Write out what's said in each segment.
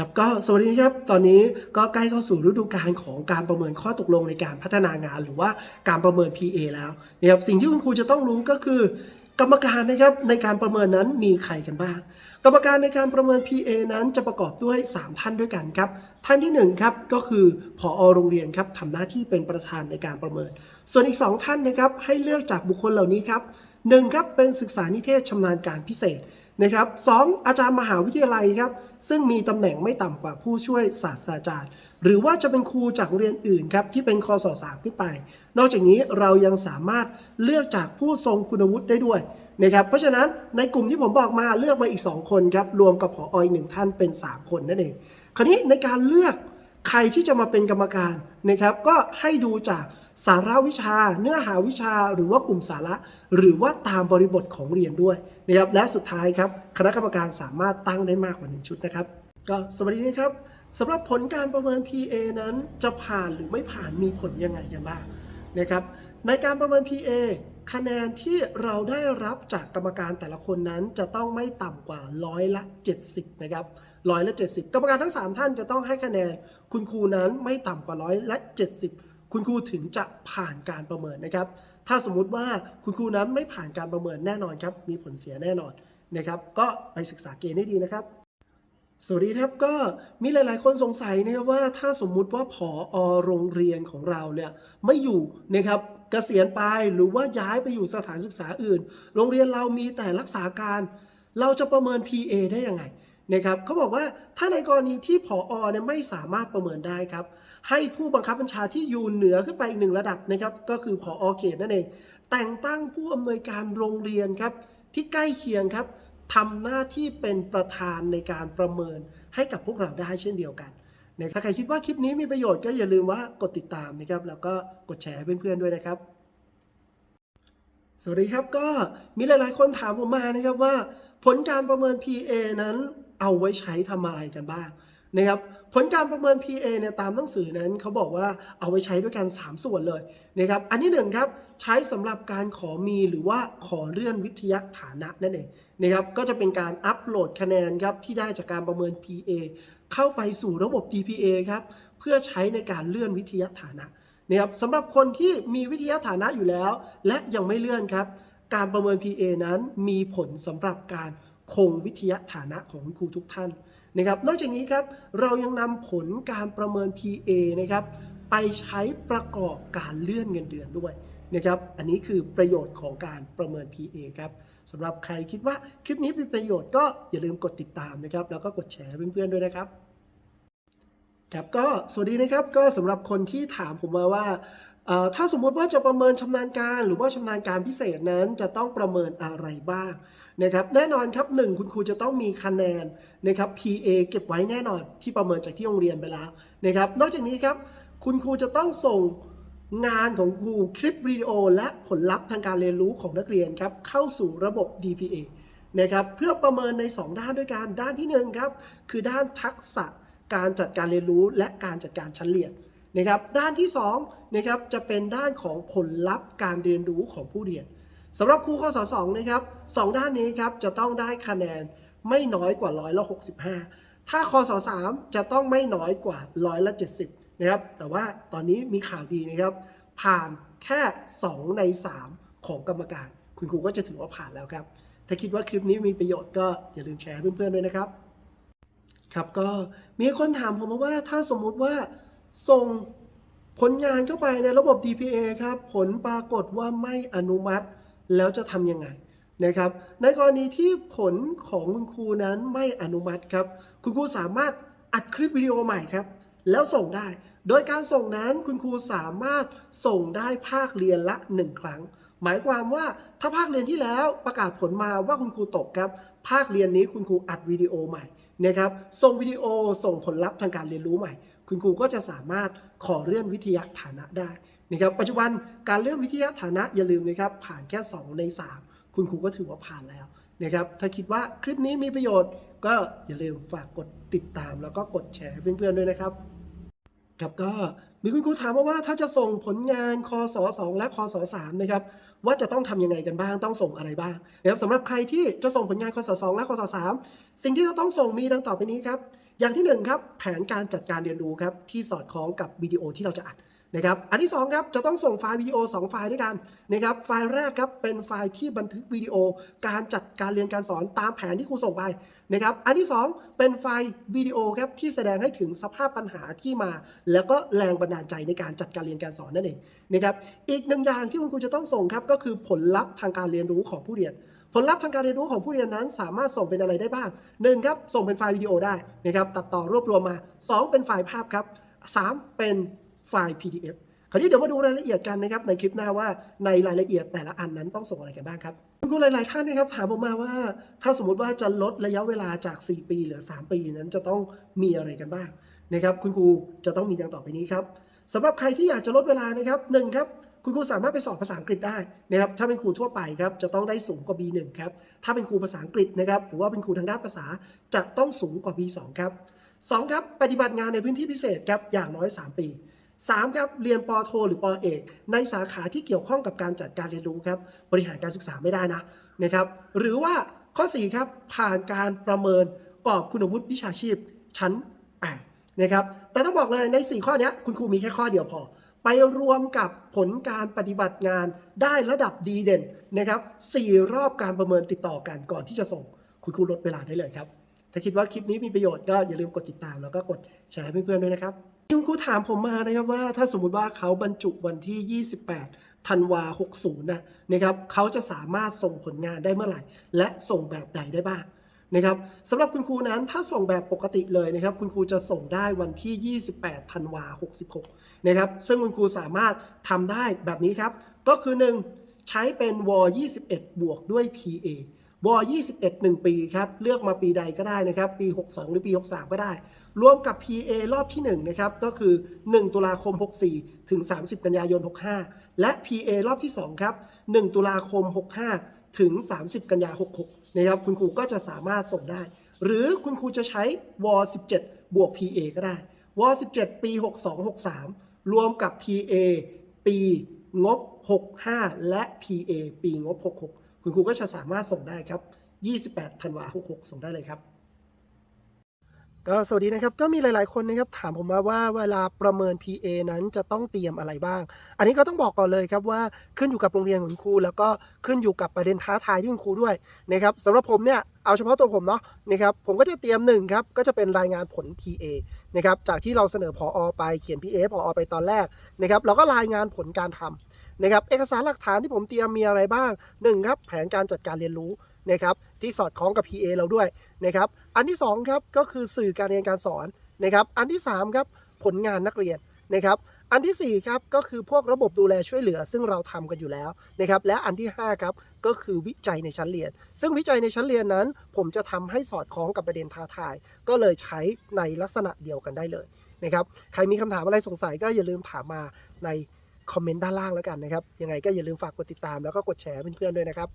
ครับก็สวัสดีครับ ตอนนี้ก็ใกล้เข้าสู่ฤดูกาลของการประเมินข้อตกลงในการพัฒนางาน หรือว่าการประเมิน PA แล้วนะครับสิ่งที่คุณครูจะต้องรู้ก็คือกรรมการนะครับในการประเมินนั้นมีใครกันบ้าง กรรมการในการประเมิน PA นั้นจะประกอบด้วย 3 ท่านด้วยกันครับ ท่านที่1ครับก็คือผอโรงเรียนครับทำหน้าที่เป็นประธานในการประเมิน ส่วนอีก 2 ท่านนะครับให้เลือกจากบุคคลเหล่านี้ครับหนึ่งครับเป็นศึกษานิเทศชำนาญการพิเศษ นะครับสองอาจารย์มหาวิทยาลัยครับ ซึ่งมีตำแหน่งไม่ต่ำกว่าผู้ช่วยศาสตราจารย์ หรือว่าจะเป็นครูจากโรงเรียนอื่นครับที่เป็นคอสอสามขึ้นไป นอกจากนี้เรายังสามารถเลือกจากผู้ทรงคุณวุฒิได้ด้วยนะครับเพราะฉะนั้นในกลุ่มที่ผมบอกมาเลือกมาอีก 2 คนครับรวมกับผออีกหนึ่งท่านเป็น 3 คนนั่นเองคราวนี้ในการเลือกใครที่จะมาเป็นกรรมการนะครับก็ให้ดูจาก สาระวิชา เนื้อหาวิชาหรือว่ากลุ่มสาระ หรือว่าตามบริบทของเรียนด้วยนะครับและสุดท้ายครับคณะกรรมการสามารถตั้งได้มากกว่าหนึ่งชุดนะครับก็สวัสดีนะครับสำหรับผลการประเมิน PA นั้นจะผ่านหรือไม่ผ่านมีผลยังไงกันบ้างนะครับในการประเมิน PA คะแนนที่เราได้รับจากกรรมการแต่ละคนนั้นจะต้องไม่ต่ำกว่าร้อยละ 70 นะครับร้อยละ 70 กรรมการทั้ง 3 ท่านจะต้องให้คะแนนคุณครูนั้นไม่ต่ำกว่าร้อยละ 70 คุณครูถึงจะผ่านการประเมินนะครับ ถ้าสมมุติว่าคุณครูนั้นไม่ผ่านการประเมินแน่นอนครับ มีผลเสียแน่นอนนะครับ ก็ไปศึกษาเกณฑ์ให้ดีนะครับ สวัสดีครับก็มีหลาย ๆ คนสงสัยนะครับว่าถ้าสมมุติว่าผออโรงเรียนของเราเนี่ยไม่อยู่นะครับเกษียณไปหรือว่าย้ายไปอยู่สถานศึกษาอื่น โรงเรียนเรามีแต่รักษาการ เราจะประเมิน PA ได้ยังไง นะครับเขาบอกว่าถ้าในกรณีที่ผอเนี่ยไม่สามารถประเมินได้ครับ ให้ผู้บังคับบัญชาที่อยู่เหนือขึ้นไปอีกหนึ่งระดับนะครับ ก็คือผอเขตนั่นเอง แต่งตั้งผู้อำนวยการโรงเรียนครับ ที่ใกล้เคียงครับทำหน้าที่เป็นประธานในการประเมินให้กับพวกเราได้เช่นเดียวกันนะถ้าใครคิดว่าคลิปนี้มีประโยชน์ก็อย่าลืมว่ากดติดตามนะครับแล้วก็กดแชร์ให้เพื่อนๆด้วยนะครับ สวัสดีครับก็มีหลาย ๆ คนถามผมมานะครับว่า ผลการประเมิน PA นั้นเอาไว้ใช้ทำอะไรกันบ้างนะครับผลการประเมิน PA เนี่ยตามหนังสือนั้นเขาบอกว่าเอาไว้ใช้ด้วยกัน 3 ส่วนเลยนะครับอันที่หนึ่งครับใช้สำหรับการขอมีหรือว่าขอเลื่อนวิทยาฐานะนั่นเองนะครับก็จะเป็นการอัปโหลดคะแนนครับที่ได้จากการประเมิน PA เข้าไปสู่ระบบ GPA ครับเพื่อใช้ในการเลื่อนวิทยาฐานะ นะครับสำหรับคนที่มีวิทยาฐานะอยู่แล้ว และยังไม่เลื่อนครับ การประเมิน PA นั้นมีผลสำหรับการคงวิทยาฐานะของคุณครูทุกท่านนะครับนอกจากนี้ครับเรายังนำผลการประเมิน PA นะครับไปใช้ประกอบการเลื่อนเงินเดือนด้วยนะครับอันนี้คือประโยชน์ของการประเมิน PA ครับสำหรับใครคิดว่าคลิปนี้เป็นประโยชน์ก็อย่าลืมกดติดตามนะครับแล้วก็กดแชร์เพื่อนๆด้วยนะครับ ครับก็สวัสดีนะครับก็สำหรับคนที่ถามผมมาว่าถ้าสมมุติว่าจะประเมินชำนาญการ หรือว่าชำนาญการพิเศษนั้นจะต้องประเมินอะไรบ้างนะครับแน่นอนครับหนึ่งคุณครูจะต้องมีคะแนนนะครับ PA เก็บไว้แน่นอนที่ประเมินจากที่โรงเรียนไปแล้วนะครับนอกจากนี้ครับคุณครูจะต้องส่งงานของครูคลิปวิดีโอ และผลลัพธ์ทางการเรียนรู้ของนักเรียนครับเข้าสู่ระบบ DPA นะครับเพื่อประเมินใน 2 ด้านด้วยกันด้านที่1ครับคือด้านทักษะ การจัดการเรียนรู้และการจัดการชั้นเรียนนะครับ ด้านที่2นะครับจะเป็นด้านของผลลัพธ์การเรียนรู้ของผู้เรียนสำหรับครูข้อสอ2นะครับสองด้านนี้ครับจะต้องได้คะแนนไม่น้อยกว่าร้อยละ65 ถ้าข้อสอ3จะต้องไม่น้อยกว่าร้อยละ70นะครับแต่ว่าตอนนี้มีข่าวดีนะครับ ผ่านแค่ 2 ใน 3 ของกรรมการ คุณครูก็จะถือว่าผ่านแล้วครับ ถ้าคิดว่าคลิปนี้มีประโยชน์ก็อย่าลืมแชร์ให้เพื่อนๆด้วยนะครับ ครับก็มีคนถามผมมาว่าถ้าสมมุติว่าส่งผลงานเข้าไปในระบบ DPA ครับ ผลปรากฏว่าไม่อนุมัติแล้วจะทำยังไงนะครับ ในกรณีที่ผลของคุณครูนั้นไม่อนุมัติครับ คุณครูสามารถอัดคลิปวิดีโอใหม่ครับ แล้วส่งได้ โดยการส่งนั้นคุณครูสามารถส่งได้ภาคเรียนละ 1 ครั้ง หมายความว่าถ้าภาคเรียนที่แล้วประกาศผลมาว่าคุณครูตกครับ ภาคเรียนนี้คุณครูอัดวิดีโอใหม่นะครับส่งวิดีโอส่งผลลัพธ์ทางการเรียนรู้ใหม่ คุณครูก็จะสามารถขอเลื่อนวิทยาฐานะได้นะครับปัจจุบันการเลื่อนวิทยาฐานะอย่าลืมนะครับผ่านแค่ 2 ใน 3 คุณครูก็ถือว่าผ่านแล้วนะครับถ้าคิดว่าคลิปนี้มีประโยชน์ ก็อย่าลืมฝากกดติดตามแล้วก็กดแชร์ให้เพื่อนๆด้วยนะครับครับก็มีคุณครูถามมาว่าถ้าจะส่งผลงานคศ2และคศ3นะครับว่าจะต้องทำยังไงกันบ้างต้องส่งอะไรบ้างนะครับสำหรับใครที่จะส่งผลงานคศ2และคศ3สิ่งที่จะต้องส่งมีดังต่อไปนี้ครับอย่างที่หนึ่งครับแผนการจัดการเรียนรู้ครับที่สอดคล้องกับวิดีโอที่เราจะอัด นะครับอันที่สองครับจะต้องส่งไฟล์วิดีโอ 2 ไฟล์ด้วยกันนะครับไฟล์แรกครับเป็นไฟล์ที่บันทึกวิดีโอการจัดการเรียนการสอนตามแผนที่ครูส่งไปนะครับอันที่สองเป็นไฟล์วิดีโอครับที่แสดงให้ถึงสภาพปัญหาที่มา แล้วก็แรงบันดาลใจในการจัดการเรียนการสอนนั่นเองนะครับอีกหนึ่งอย่างที่คุณครูจะต้องส่งครับก็คือผลลัพธ์ทางการเรียนรู้ของผู้เรียนผลลัพธ์ทางการเรียนรู้ของผู้เรียนนั้นสามารถส่งเป็นอะไรได้บ้างหนึ่งครับส่งเป็นไฟล์วิดีโอได้นะครับตัดต่อรวบรวมมา 2 เป็นไฟล์ภาพครับ3เป็น ไฟล์ PDF คราวนี้เดี๋ยวมาดูรายละเอียดกันนะครับในคลิปหน้าว่าในรายละเอียดแต่ละอันนั้นต้องส่งอะไรกันบ้างครับคุณครูหลาย ๆ ท่านนะครับถามผมมาว่า ถ้าสมมติว่าจะลดระยะเวลาจาก 4 ปีเหลือ 3 ปีนั้นจะต้องมีอะไรกันบ้างนะครับคุณครูจะต้องมีดังต่อไปนี้ครับสำหรับใครที่อยากจะลดเวลานะครับหนึ่งครับคุณครูสามารถไปสอบภาษาอังกฤษได้นะครับถ้าเป็นครูทั่วไปครับจะต้องได้สูงกว่า B1 ครับถ้าเป็นครูภาษาอังกฤษนะครับหรือว่าเป็นครูทางด้านภาษาจะต้องสูงกว่า B2 ครับ2ครับปฏิบัติงานในพื้นที่พิเศษครับอย่างน้อย 3 ปี 3ครับเรียนปโท หรือปอเอก ในสาขาที่เกี่ยวข้องกับการจัดการเรียนรู้ครับบริหารการศึกษาไม่ได้นะนะครับหรือว่าข้อ 4 ครับ ผ่านการประเมินกรอบคุณวุฒิวิชาชีพชั้น8นะครับแต่ต้องบอกเลยใน 4 ข้อนี้คุณครูมีแค่ข้อเดียวพอ ไปรวมกับผลการปฏิบัติงานได้ระดับดีเด่นนะครับ4รอบการประเมินติดต่อกันก่อนที่จะส่งคุณครูลดเวลาได้เลยครับ ถ้าคิดว่าคลิปนี้มีประโยชน์ก็อย่าลืมกดติดตามแล้วก็กดแชร์ให้เพื่อนๆด้วยนะครับ คุณครูถามผมมานะครับว่าถ้าสมมุติว่าเขาบรรจุวันที่ 28ธันวา60นะนะครับเขาจะสามารถส่งผลงานได้เมื่อไหร่ และส่งแบบใดได้บ้างนะครับสำหรับคุณครูนั้นถ้าส่งแบบปกติเลยนะครับ คุณครูจะส่งได้วันที่ 28ธันวา66นะครับซึ่งคุณครูสามารถทำได้แบบนี้ครับ ก็คือ 1 ใช้เป็นว21 บวกด้วย PA ว21 1 ปีครับ เลือกมาปีใดก็ได้นะครับ ปี 62 หรือปี 63 ก็ได้ รวมกับ PA รอบที่ 1 นะครับ ก็คือ 1 ตุลาคม 64 ถึง 30 กันยายน 65 และ PA รอบที่ 2 ครับ 1 ตุลาคม 65 ถึง 30 กันยา 66 นะครับ คุณครูก็จะสามารถส่งได้ หรือคุณครูจะใช้ว17 บวก PA ก็ได้ว17 ปี 62 63 รวมกับ PA ปีงบ 65 และ PA ปีงบ 66 คุณครูก็จะสามารถส่งได้ครับ 28 ธันวา66 ส่งได้เลยครับ ก็สวัสดีนะครับ ก็มีหลาย ๆ คนนะครับถามผมมาว่าเวลาประเมิน PA นั้นจะต้องเตรียมอะไรบ้าง อันนี้ก็ต้องบอกก่อนเลยครับว่าขึ้นอยู่กับโรงเรียนของคุณครู แล้วก็ขึ้นอยู่กับประเด็นท้าทายที่คุณครูด้วยนะครับสำหรับผมเนี่ยเอาเฉพาะตัวผมเนาะนะครับผมก็จะเตรียมหนึ่งครับก็จะเป็นรายงานผล PA นะครับจากที่เราเสนอพออไปเขียน PA พออไปตอนแรกนะครับเราก็รายงานผลการทำ นะครับเอกสารหลักฐานที่ผมเตรียมมีอะไรบ้างหนึ่งครับแผนการจัดการเรียนรู้นะครับที่สอดคล้องกับ PA เราด้วยนะครับอันที่สองครับก็คือสื่อการเรียนการสอนนะครับอันที่สามครับผลงานนักเรียนนะครับอันที่4ครับก็คือพวกระบบดูแลช่วยเหลือ ซึ่งเราทำกันอยู่แล้วนะครับและอันที่5ครับก็คือวิจัยในชั้นเรียน ซึ่งวิจัยในชั้นเรียนนั้น ผมจะทำให้สอดคล้องกับประเด็นท้าทาย ก็เลยใช้ในลักษณะเดียวกันได้เลยนะครับใครมีคำถามอะไรสงสัยก็อย่าลืมถามมาใน คอมเมนต์ด้านล่างแล้วกันนะครับ ยังไงก็อย่าลืมฝากกดติดตามแล้วก็กดแชร์เพื่อนๆด้วยนะครับ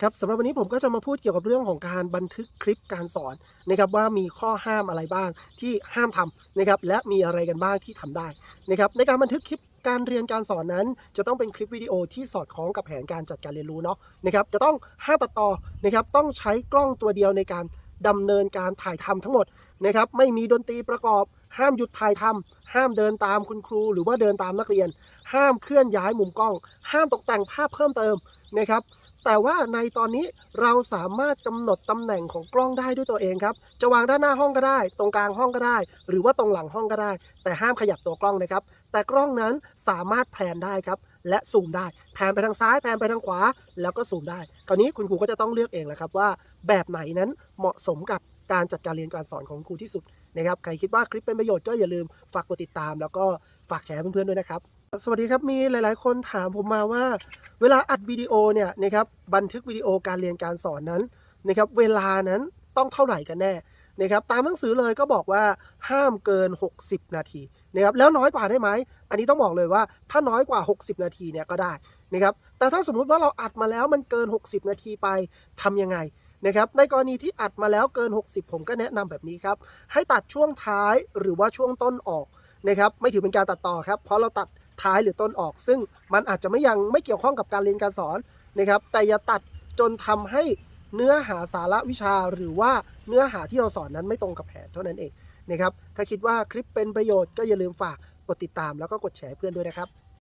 ครับสำหรับวันนี้ผมก็จะมาพูดเกี่ยวกับเรื่องของการบันทึกคลิปการสอนนะครับว่ามีข้อห้ามอะไรบ้างที่ห้ามทำนะครับและมีอะไรกันบ้างที่ทำได้นะครับในการบันทึกคลิปการเรียนการสอนนั้น จะต้องเป็นคลิปวิดีโอที่สอดคล้องกับแผนการจัดการเรียนรู้เนาะนะครับจะต้องห้ามตัดต่อนะครับต้องใช้กล้องตัวเดียวในการดำเนินการถ่ายทำทั้งหมดนะครับไม่มีดนตรีประกอบ ห้ามหยุดถ่ายทำห้ามเดินตามคุณครู หรือว่าเดินตามนักเรียน ห้ามเคลื่อนย้ายมุมกล้อง ห้ามตกแต่งภาพเพิ่มเติมนะครับแต่ว่าในตอนนี้เราสามารถกำหนดตำแหน่งของกล้องได้ด้วยตัวเองครับ จะวางด้านหน้าห้องก็ได้ ตรงกลางห้องก็ได้ หรือว่าตรงหลังห้องก็ได้ แต่ห้ามขยับตัวกล้องนะครับ แต่กล้องนั้นสามารถแพนได้ครับ และซูมได้แพนไปทางซ้ายแพนไปทางขวา แล้วก็ซูมได้คราวนี้คุณครูก็จะต้องเลือกเองแหละครับว่า แบบไหนนั้นเหมาะสมกับการจัดการเรียนการสอนของครูที่สุด นะครับใครคิดว่าคลิปเป็นประโยชน์ก็อย่าลืมฝากกดติดตาม แล้วก็ฝากแชร์เพื่อนๆด้วยนะครับ สวัสดีครับมีหลาย ๆ คนถามผมมาว่า เวลาอัดวิดีโอเนี่ยนะครับบันทึกวิดีโอการเรียนการสอนนั้นนะครับเวลานั้นต้องเท่าไหร่กันแน่นะครับตามหนังสือเลยก็บอกว่าห้ามเกิน 60 นาทีนะครับแล้วน้อยกว่าได้ไหม อันนี้ต้องบอกเลยว่าถ้าน้อยกว่า 60 นาทีเนี่ยก็ได้นะครับแต่ถ้าสมมุติว่าเราอัดมาแล้วมันเกิน 60 นาทีไปทำยังไง นะครับในกรณีที่อัดมาแล้วเกิน 60 ผมก็แนะนำแบบนี้ครับ ให้ตัดช่วงท้ายหรือว่าช่วงต้นออกนะครับไม่ถือเป็นการตัดต่อครับ เพราะเราตัดท้ายหรือต้นออก ซึ่งมันอาจจะไม่ยังไม่เกี่ยวข้องกับการเรียนการสอนนะครับ แต่อย่าตัดจนทำให้เนื้อหาสาระวิชาหรือว่าเนื้อหาที่เราสอนนั้นไม่ตรงกับแผนเท่านั้นเองนะครับถ้าคิดว่าคลิปเป็นประโยชน์ก็อย่าลืมฝากกดติดตามแล้วก็กดแชร์เพื่อนด้วยนะครับ